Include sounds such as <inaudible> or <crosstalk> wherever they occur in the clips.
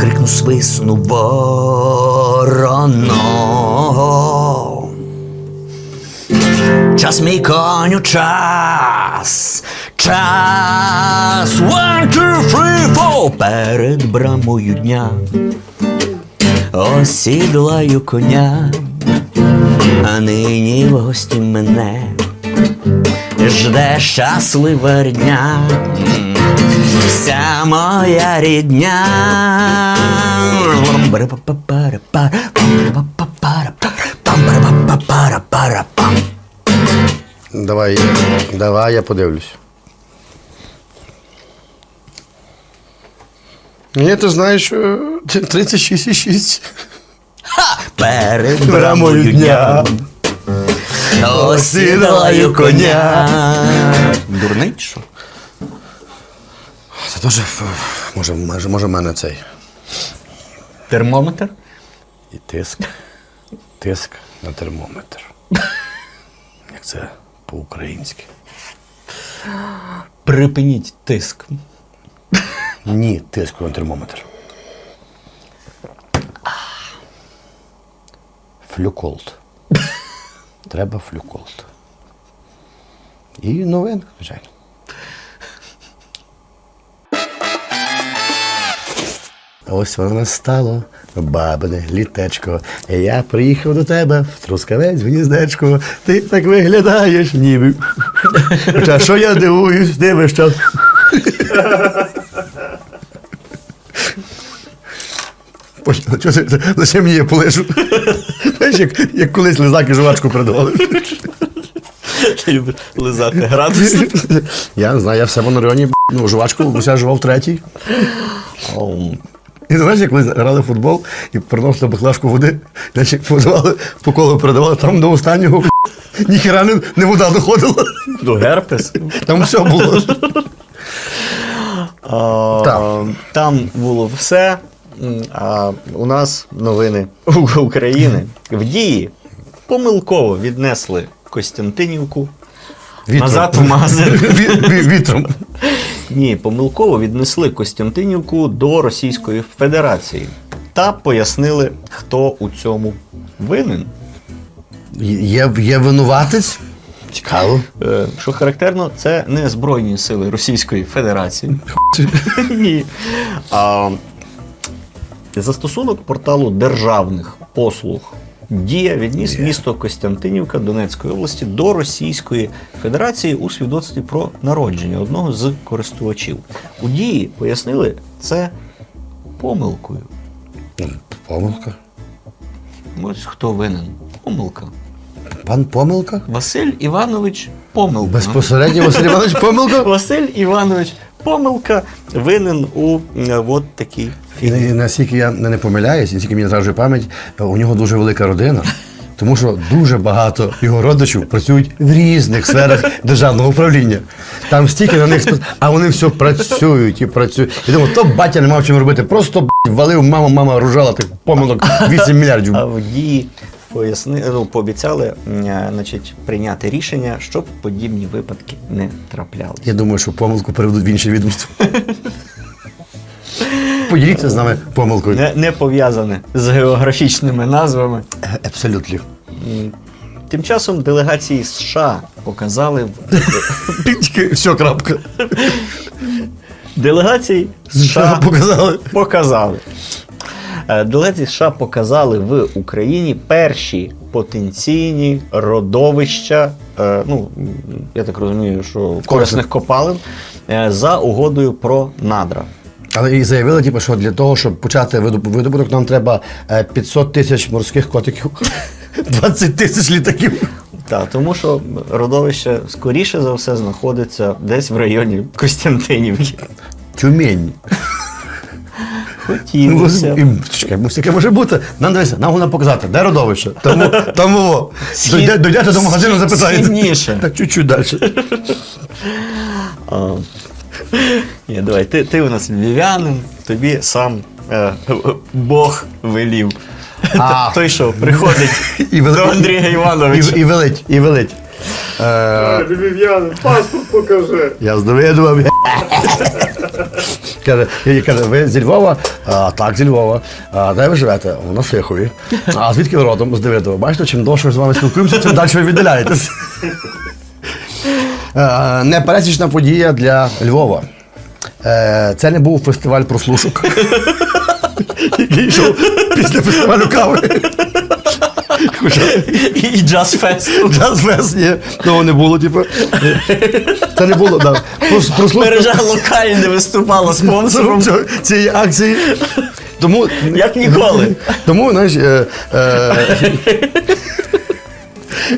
крикну свисну ворона. Час мій коню, час, час, one, two, three, four, перед брамою дня осідлаю коня, а нині в гості мене жде щаслива дня, вся моя рідня. Давай, давай, я подивлюсь. Ні, ти знаєш, е, 36,6. Перед брамою дня осідаю коня. Дурний чи що? Це теж, е, може, може, може в мене цей. Термометр? І тиск. Тиск на термометр. Як це по-українськи? Припиніть тиск. Ні, тиску на термометр. Флюколд. Треба флюколд. І новинка, звичайно. Ось воно стало, бабине літечко. Я приїхав до тебе в трускавець в гніздечко. Ти так виглядаєш, ніби. Та що я дивуюсь, дивиш, що мені я полежу. Знаєш, як, як колись лизаки жувачку продавали. Ти лизати градус. Я не знаю, я в себе на районі ну, жувачку уся жував третій. І знаєш, як ми грали в футбол і приносили баклажку води, значить подавали, по колу передавали, там до останнього ніхіра не, не вода доходила. До герпес. Там все було. А, Так. Там було все. А у нас новини <laughs> України в дії помилково віднесли Костянтинівку Вітром. назад в <laughs> ві- Вітром. Ні, помилково віднесли Костянтинівку до Російської Федерації та пояснили, хто у цьому винен. Є, є винуватець? Цікаво. Е, Що характерно, це не Збройні сили Російської Федерації. <laughs> Ні. А, застосунок порталу державних послуг Дія відніс місто Костянтинівка Донецької області до Російської Федерації у свідоцтві про народження одного з користувачів. У дії пояснили це помилкою. Помилка. Ось хто винен? Помилка. Пан помилка? Василь Іванович Помилка. Безпосередньо Василь Іванович помилка? <laughs> Василь Іванович Помилка винен у е, от такій І наскільки я не помиляюсь, наскільки мені зраджує пам'ять, у нього дуже велика родина. Тому що дуже багато його родичів працюють в різних сферах державного управління. Там стільки на них, а вони все працюють і працюють. І думаю, то батя не мав чим робити. Просто б**, валив мама, мама ружала тих помилок 8 мільярдів. А в поясни, ну, пообіцяли е, значить, прийняти рішення, щоб подібні випадки не траплялися. Я думаю, що помилку переведуть в інше відомство. <laughs> Поділіться з нами помилкою. Не, не пов'язане з географічними назвами. Абсолютно. Тим часом делегації США показали в Все, крапка. делегації США показали? показали. Е, Делегації США показали в Україні перші потенційні родовища, е, ну, м, я так розумію, що корисних копалин е, за угодою про надра. Але і заявили, типу, що для того, щоб почати видобуток, нам треба е, 500 тисяч морських котиків, <laughs> 20 тисяч літаків. Так, тому що родовище скоріше за все знаходиться десь в районі Костянтинівки. Тюмень. Ну, Хотілося. б. чекай, мусить таке може бути. Нам дивися, нам головне показати, де родовище. Тому, <laughs> тому дойдете до магазину, запитаєте. Так, чуть-чуть далі. <laughs> <laughs> Ні, давай, ти, ти у нас львів'янин, тобі сам е, Бог велів. А. Той, що приходить І вели- до Андрія Івановича. І, і велить, і велить. Е, Львів'янин, паспорт покажи. я здовідував, Каже, і каже, ви зі Львова? А, так, зі Львова. А де ви живете? У на Сихові. А звідки ви родом? З Давидова. Бачите, чим довше з вами спілкуємося, тим далі ви віддаляєтесь. Е, Непересічна подія для Львова. Е, Це не був фестиваль прослушок, <laughs> який йшов після фестивалю кави. І джаз фест. Джаз фест ні, того не було, типу. Це не було, прослушок- Мережа локальне виступала спонсором. цієї акції. Тому, Як ніколи. тому знаєш, е,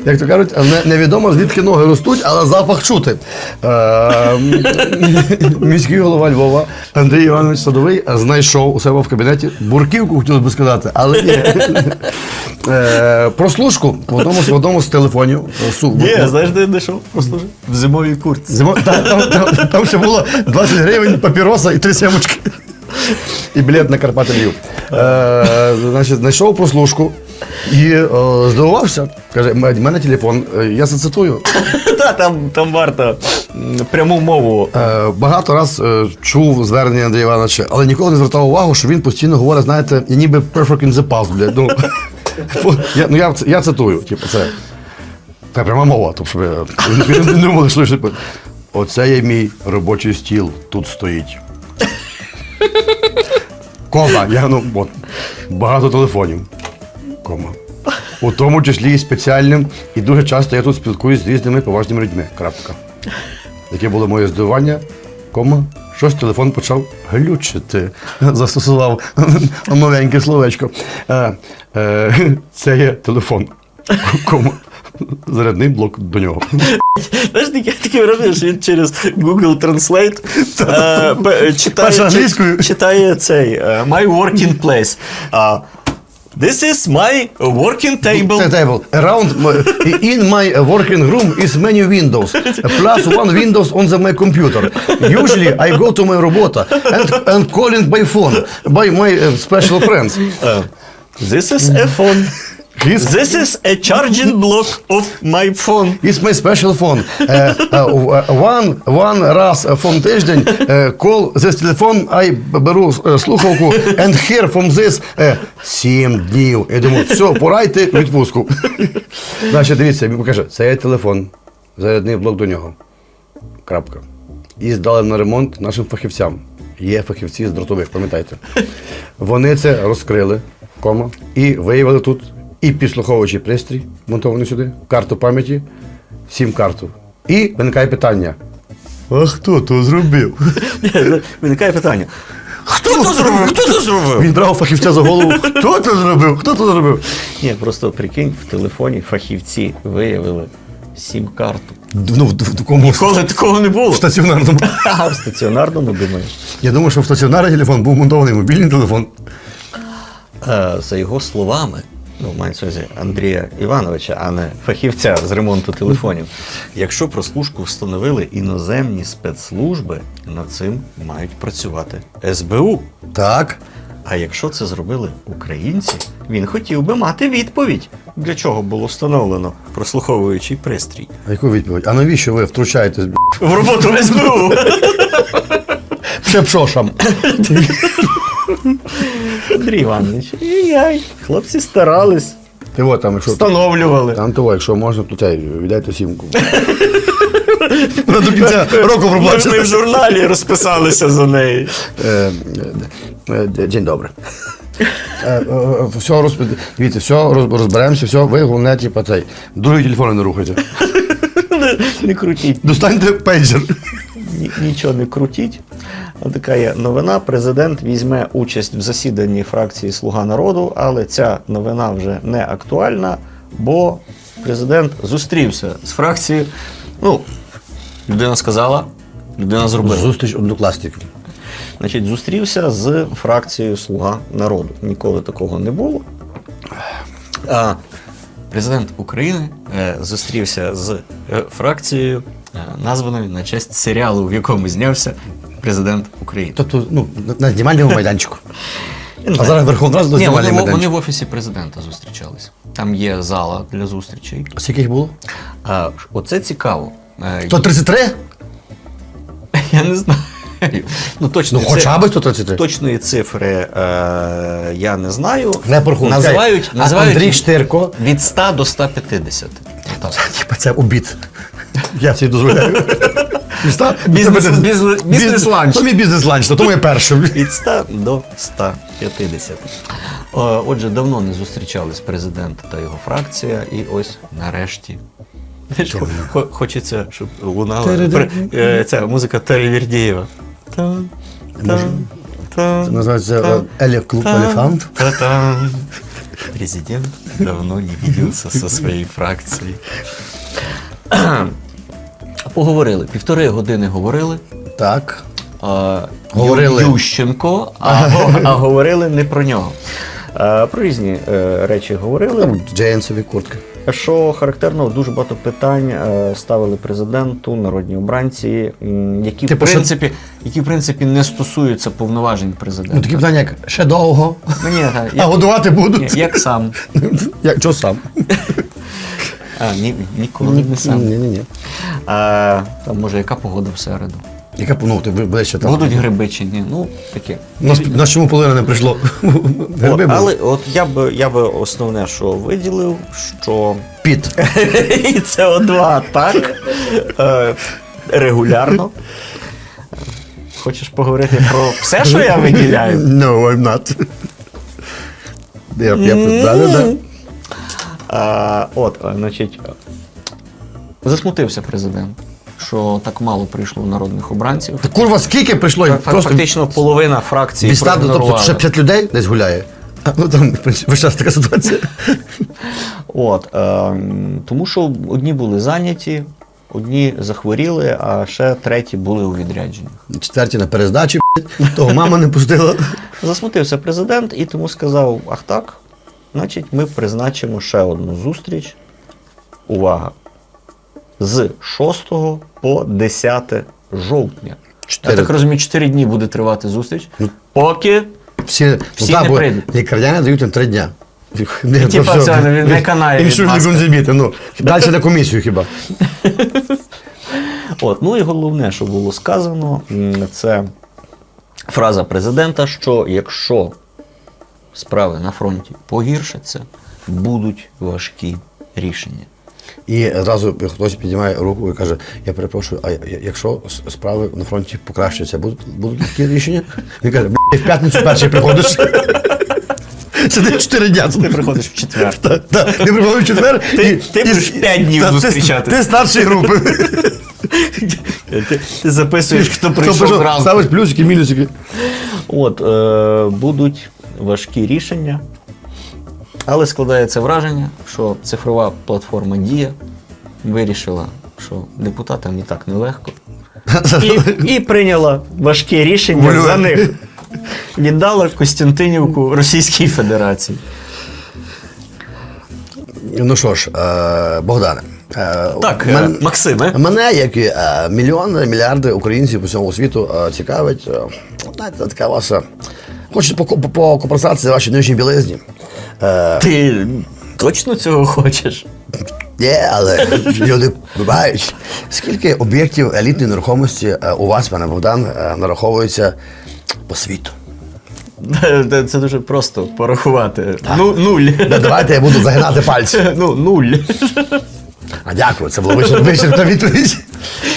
як то кажуть, не, невідомо звідки ноги ростуть, але запах чути. Е, міський голова Львова Андрій Іванович Садовий знайшов у себе в кабінеті бурківку, хотілося б сказати, але ні. Е, прослушку в одному, з- в одному з телефонів. е, Ні, знаєш, де я знайшов? Послужи. В зимовій куртці. Зимо... Там, там, там, там ще було 20 гривень, папіроса і три сімочки. І білет на Карпати Львів. Е, значить, знайшов прослушку і е, здивувався. Каже, в мене телефон, е, я зацитую. <laughs> Та, там, там варто м, пряму мову. Е, багато раз е, чув звернення Андрія Івановича, але ніколи не звертав увагу, що він постійно говорить, знаєте, я ніби perfect in the past, блядь. Ну, <laughs> я, ну, я, я цитую, типу, це. Це пряма мова, тобто, щоб я- ви не думали, що типу, оце є мій робочий стіл, тут стоїть. Кома, я ну, от, багато телефонів. Кома. У тому числі і спеціальним, і дуже часто я тут спілкуюсь з різними поважними людьми. Крапка. Яке було моє здивування, кома, щось телефон почав глючити. Застосував новеньке словечко. Е, е, це є телефон. Кома. Зарядний блок до нього. Знаєш, таке, таке враження, що він через Google Translate е, читає, читає цей My Working Place. This is my working table. Table. Around my, in my working room is many windows. Plus one windows on the, my computer. Usually I go to my robota and, and calling by phone by my uh, special friends. Uh, this is a phone. His This is a charging block of my phone. It's my special phone. Uh, uh, one, one раз from тиждень uh, call this telephone, I беру е, слухавку and hear from this uh, сім днів. Я думаю, все, пора йти в відпустку. <laughs> Значить, дивіться, він покаже, це є телефон, зарядний блок до нього. Крапка. І здали на ремонт нашим фахівцям. Є фахівці з дротових, пам'ятайте. Вони це розкрили, кома, і виявили тут і підслуховуючий пристрій, монтований сюди, карту пам'яті, сім-карту. І виникає питання. А хто то зробив? Виникає питання. Хто це зробив? Хто це зробив? Він брав фахівця за голову. Хто це зробив? Хто це зробив? Ні, просто прикинь, в телефоні фахівці виявили сім-карту. Ну, в, в такому Ніколи такого не було. в стаціонарному. <laughs> А в стаціонарному думаєш. Я думаю, що в стаціонарний телефон був монтований мобільний телефон. Е, За його словами, ну, мається увазі Андрія Івановича, а не фахівця з ремонту телефонів. Якщо прослушку встановили іноземні спецслужби, над цим мають працювати СБУ. Так. А якщо це зробили українці, він хотів би мати відповідь, для чого було встановлено прослуховуючий пристрій. А яку відповідь? А навіщо ви втручаєтесь В роботу СБУ. ще пшошам? <laughs> Андрій Іванович, яй, хлопці старались, Ти от там, якщо встановлювали. там того, якщо можна, то цей, віддайте сімку. <laughs> До кінця року Ми, ми в журналі розписалися за неї. Е, е, е, День добрий. Е, е, е, Все, розп... дивіться, все, роз- розберемося, все, ви головне, типу, цей. Другий телефон не рухайте. <laughs> Не крутіть, Достаньте пейджер. Ні- нічого не крутіть. Така є новина. Президент візьме участь в засіданні фракції Слуга народу, але ця новина вже не актуальна, бо президент зустрівся з фракцією. Ну, людина сказала, людина зробила. Зустріч однокласників. Значить, зустрівся з фракцією Слуга народу. Ніколи такого не було. А, президент України е, зустрівся з е, фракцією, названою на честь серіалу, в якому знявся президент України. Тобто, ну, на- знімальному майданчику. <laughs> А зараз Верховна Рада Ні, вони, знімальний вони майданчик. в офісі президента зустрічались. Там є зала для зустрічей. Скільки їх було? А, оце цікаво. Е, То 33? <laughs> Я не знаю. Ну, точно, Ну, хоча б 133. Точної цифри е, я не знаю. Не порахуй. Називають, а називають Андрій Штирко. від 100 до 150. Отак. Типа це обід. Я собі дозволяю. Біста- Бізнес- бізнес- бізнес-ланч. То мій бізнес-ланч, то тому я першим. Від 100 до 150. Отже, давно не зустрічались президент та його фракція, і ось нарешті. Хочеться, щоб лунала е, ця музика Теревірдієва. Це називається е, Елі клуб Елефант. Президент давно не виделся со своей фракцией. Поговорили. Півтори години говорили. Так. А, Говорили. Ющенко, а, <laughs> а говорили не про нього. А, про різні е, речі говорили. Там джейнсові куртки. Що характерно, дуже багато питань е, ставили президенту, народні обранці, м, які, в Типу, що- принципі, які в принципі не стосуються повноважень президента. Ну такі питання, як ще довго, Ну, ні, та, а як, годувати ні, будуть. як сам. <laughs> Як чого сам? <laughs> А, ні, ніколи не сам. Ні, ні, ні. А, там, може, яка погода в середу? Яка ну, ти ближче там. Будуть гриби чи ні? Ну, таке. Нас, нас чому половина не прийшло? От, Гриби були. але от я би, я би основне, що виділив, що Піт. <laughs> і СО2 так е, регулярно. Хочеш поговорити про все, що я виділяю? No, I'm not. Я, я, да, да, да. А, от, значить, засмутився президент, що так мало прийшло народних обранців. Та курва, скільки прийшло? Фак- Просто Фактично половина фракції Біста, тобто ще 5 людей десь гуляє. Ну там, весь час така ситуація. От, е, тому що одні були зайняті, одні захворіли, а ще треті були у відрядженнях. Четверті на перездачі, того мама не пустила. Засмутився президент і тому сказав: ах так, значить, ми призначимо ще одну зустріч. Увага! З 6 по 10 жовтня. Чотири. Я так розумію, 4 дні буде тривати зустріч. Ну, Поки Всі, Всі так, не прийдуть. Лікарняни дають їм три дня. Не, Типа все. все, не- канає від Інсульні маски. гонзибіти, ну. Далі на комісію хіба. <laughs> От, ну і головне, що було сказано, це фраза президента, що якщо справи на фронті погіршаться, будуть важкі рішення. І зразу хтось піднімає руку і каже: я перепрошую, а якщо справи на фронті покращаться, будуть, будуть такі рішення? Він каже, «Б**, в п'ятницю перший приходиш. <laughs> Сидиш чотири дня. Ти <laughs> приходиш в четвер. Ти приходиш в четвер. Ти- і- ти будеш п'ять днів Та, зустрічати. Ти старшої групи. Ти, <laughs> ти записуєш, хто прийшов зранку. Ставиш плюсики, мінусики. От, е, будуть важкі рішення, але складається враження, що цифрова платформа Дія вирішила, що депутатам і так нелегко. І, і прийняла важке рішення Вольве. за них. Віддала Костянтинівку Російській Федерації. Ну що ж, е, Богдане. е, Так, мен- е, Максиме. Мене, як і мільйони, мільярди українців по всьому світу цікавить, знаєте, така ваша. Хочуть по, по, по компенсації вашій нижній білизні. Е, Ти точно цього хочеш? Є, але люди бувають. Скільки об'єктів елітної нерухомості е, у вас, пане Богдан, е, нараховується по світу? Це це дуже просто порахувати. Ну, нуль. Да, давайте я буду загинати пальці. Ну, нуль. А дякую, це вичер- вичерпна відповідь.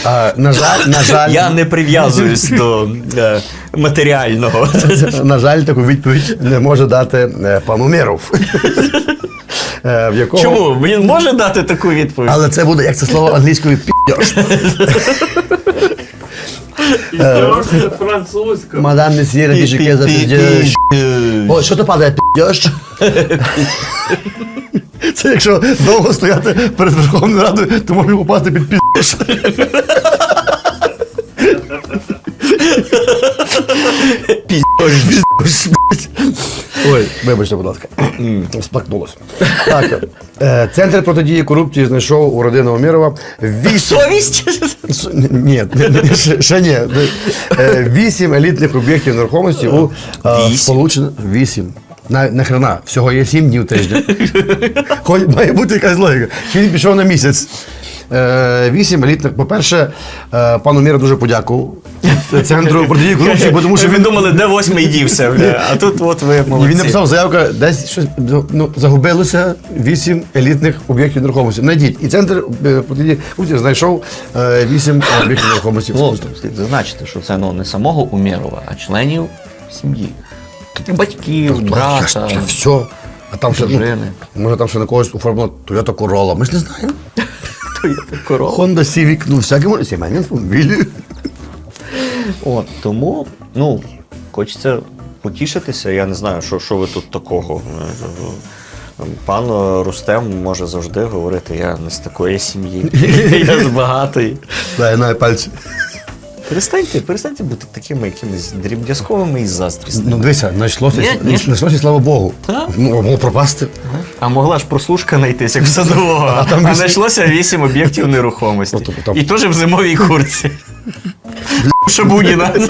Е, на жаль, на жаль, Я не прив'язуюсь до е, матеріального. на жаль, таку відповідь не може дати е, пан Умєров. Е, в якого... Чому? Він може дати таку відповідь? Але це буде, як це слово англійською підьош. Історія французька. Мадам месьє, за підьош. О, що то падає підьош? Це якщо довго стояти перед Верховною Радою, то можна попасти під. Підьош. Ой, вибачте, будь ласка. Сплакнулося. Так, е, центр протидії корупції знайшов у родини Омірова вісім Совість? С- Ні, ні, ні, ще, ще ні. Е, Вісім елітних об'єктів нерухомості у е, Вісім? Сполучених. Вісім. На, нахрена, всього є сім днів тижня. <laughs> Хоч має бути якась логіка. Чи він пішов на місяць. е, вісім елітних. По-перше, е, пану Міра дуже подякував центру протидії корупції, бо тому що ви він, думали, де восьмий дівся, а тут от ви молодці. він написав заявку, десь щось ну, загубилося вісім елітних об'єктів нерухомості. Найдіть. І центр е, протидії корупції знайшов вісім об'єктів нерухомості. Слід зазначити, що це ну, не самого Умєрова, а членів сім'ї. Батьків, брата. Все. А там ще, ну, дружини. може там ще на когось оформлено Toyota Corolla. Ми ж не знаємо. <laughs> Toyota Corolla. Honda Civic, ну всяке може, сімейні автомобілі. От, тому, ну, хочеться потішитися. Я не знаю, що, що ви тут такого. Пан Рустем може завжди говорити, я не з такої сім'ї, <laughs> я з багатої. Дай на пальці. Перестаньте, перестаньте бути такими якимись дріб'язковими і заздрісними. Ну дивися, знайшлося, Ні, ні. знайшлося, слава Богу. Так. Ну, могло пропасти. А могла ж прослушка знайтись, як в садового. <laughs> А А, там вісім- знайшлося вісім об'єктів нерухомості. От, там- І теж в зимовій курці. Шабуніна. <laughs>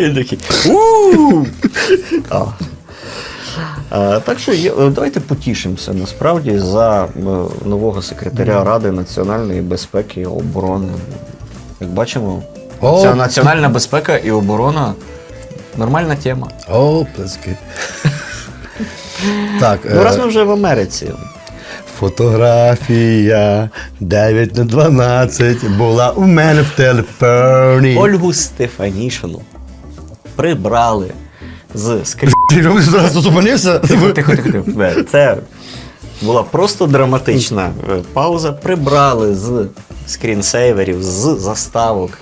Він такий. «У!» А. А, Так що е, давайте потішимося насправді за е, нового секретаря Ради національної безпеки і оборони. Як бачимо, О. ця національна безпека і оборона нормальна тема. О, плески. Так, Ну, раз е, ми вже в Америці. фотографія 9 на 12 була у мене в телефоні. Ольгу Стефанішину прибрали з скрін. Ти ж зразу зупинився? Тихо, тихо, тихо, Це була просто драматична е, пауза. Прибрали з скрінсейверів, з заставок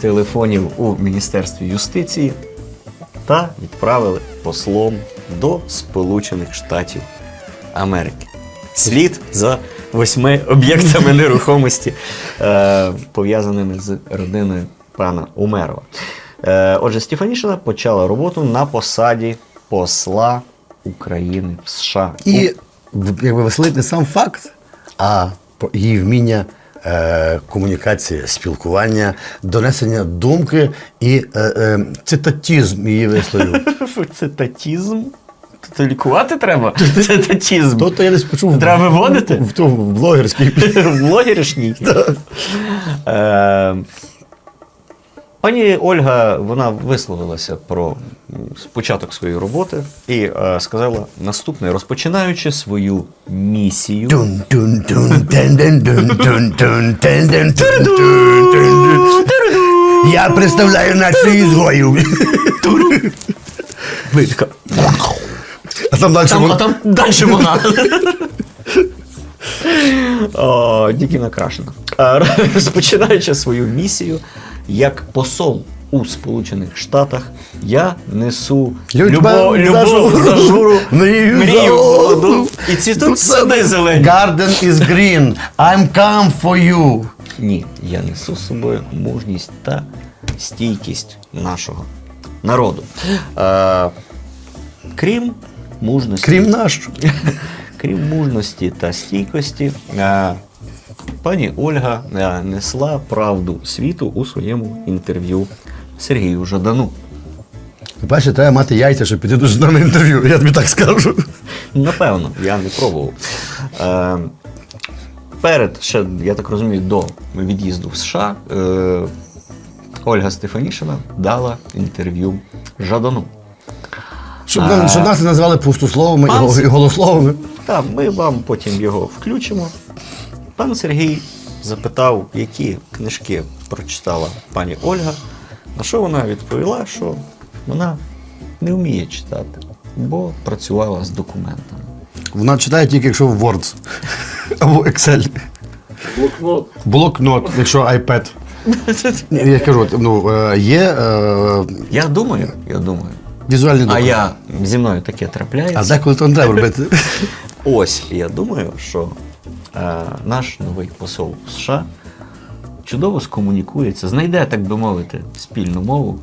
телефонів у Міністерстві юстиції та відправили послом до Сполучених Штатів Америки. Слід за восьми об'єктами нерухомості, е, пов'язаними з родиною пана Умерова. Е, отже, Стефанішина почала роботу на посаді посла України в США. І в- якби веселить не сам факт, а її вміння е, комунікації, спілкування, донесення думки і е, е, цитатізм її висловів. <laughs> Цитатізм? Це лікувати треба? <laughs> Цитатізм. Тобто я десь почув Треба виводити? в, в, в, в блогерській. <laughs> Блогеришній. Е, Пані Ольга вона висловилася про початок своєї роботи і е, сказала наступне: розпочинаючи свою місію. Я представляю націю ізгоїв. А там далі вона- а там далі вона. О, Тільки накрашена. А, <laughs> Розпочинаючи свою місію як посол у Сполучених Штатах, я несу Любов, любов, зажуру, зажуру, мрію І ці тут сади зелені. Garden is green. I'm come for you. Ні, я несу з собою мужність та стійкість нашого народу. Е, крім мужності. Крім нашу. <laughs> Крім мужності та стійкості, е, пані Ольга е, несла правду світу у своєму інтерв'ю Сергію Жадану. Перше, треба мати яйця, щоб піти дуже на інтерв'ю. Я тобі так скажу. Напевно, я не пробував. Е, перед, ще, я так розумію, до від'їзду в США е, Ольга Стефанішина дала інтерв'ю Жадану. Щоб, нам, щоб нас не називали пустословами і Пан і голословами. Так, ми вам потім його включимо. Пан Сергій запитав, які книжки прочитала пані Ольга, на що вона відповіла, що вона не вміє читати, бо працювала з документами. Вона читає тільки, якщо в Word або Excel. Блокнот. Блокнот, якщо iPad. Ні, Я кажу, ну, е, є е, Я думаю, я думаю. візуальні А я зі мною таке А трапляється. деколи то не треба робити. Ось я думаю, що наш новий посол США чудово скомунікується, знайде, так би мовити, спільну мову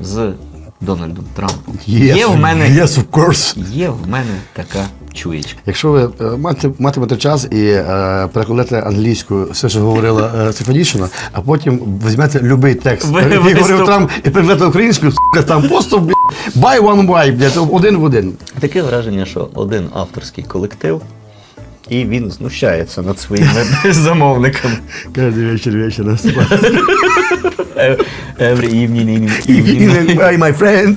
з Дональдом Трампом. Yes, Є в мене Yes, of course. Є в мене така чуєчка. Якщо ви е, мати, матимете час і е, перекладете англійською все, що говорила е, Стефанішина, а потім візьмете будь-який текст, Ви- який говорив Трамп, і перекладете українською, там просто buy one buy, один в один. Таке враження, що один авторський колектив І він знущається над своїми <laughs> замовниками. Кожен вечір вечір наступає. Every evening, evening. Hi, my friend.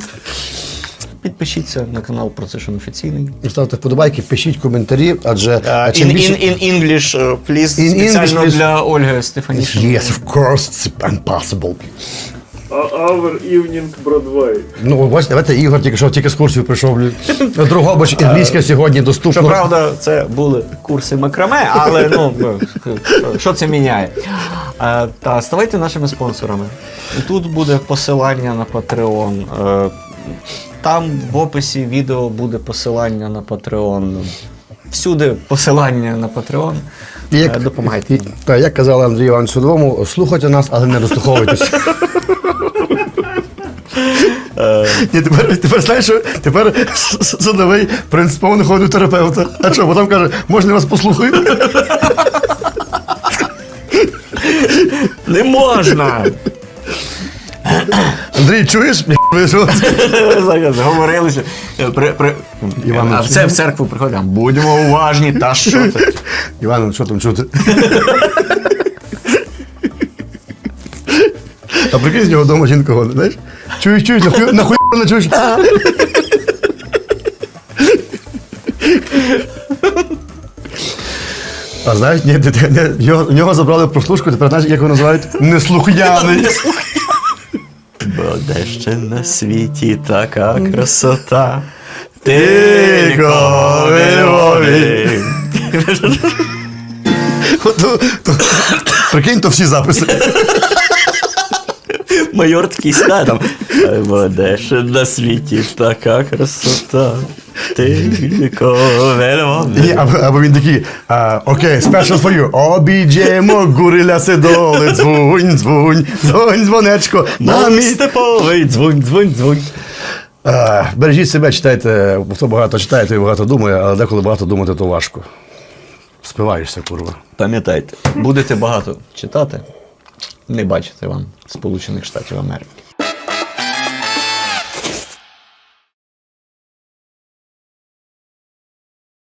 Підпишіться на канал Procession офіційний. Ставте вподобайки, пишіть коментарі, адже Uh, in, більше... in, in English, uh, please, In спеціально English, please. для Ольги Стефанішиної. Yes, of course, it's impossible. Our evening Broadway. Ну, бачите, давайте Ігор тільки що тільки з курсів прийшов. блін. Другобач, англійська сьогодні доступна. Щоправда, це були курси макраме, але ну <laughs> що це міняє? Та ставайте нашими спонсорами. Тут буде посилання на Patreon. Е, Там в описі відео буде посилання на Patreon. Всюди посилання на Patreon. І Е, Допомагайте. Та, як казав Андрій Іванович Судовому, слухайте нас, але не дослуховуйтесь. <laughs> Ні, тепер, тепер знаєш, що тепер с- с- судовий принципово не ходить до терапевта. А що, потім каже, можна вас послухаю? Не можна! Андрій, чуєш? Говорилися. При, при... А в, це, в церкву приходимо. Будьмо уважні, та що ти? Іван, що там чути? А прикинь, з нього вдома жінка ходить, знаєш? Чуєш, чуєш, нахуй, нахуй <laughs> не чуєш? А? А знаєш, ні, ні, його, в нього забрали прослушку, тепер знаєш, як його називають? Неслухняний. <laughs> Бо де ще на світі така красота. Тільки в Львові. <laughs> То, то, прикинь, то всі записи. Майор такий сідає там. Ще на світі така красота. Вельвони. Ні, або, або він такий, а, окей, special for you. Обійдемо гуриля сидоли, дзвонь, дзвонь, дзвонь, дзвонечко, на мій степовий, дзвонь, дзвонь, дзвонь. А, бережіть себе, читайте, хто багато читає, той багато думає, але деколи багато думати, то важко. Спиваєшся, курва. Пам'ятайте, будете багато читати, не бачите вам Сполучених Штатів Америки.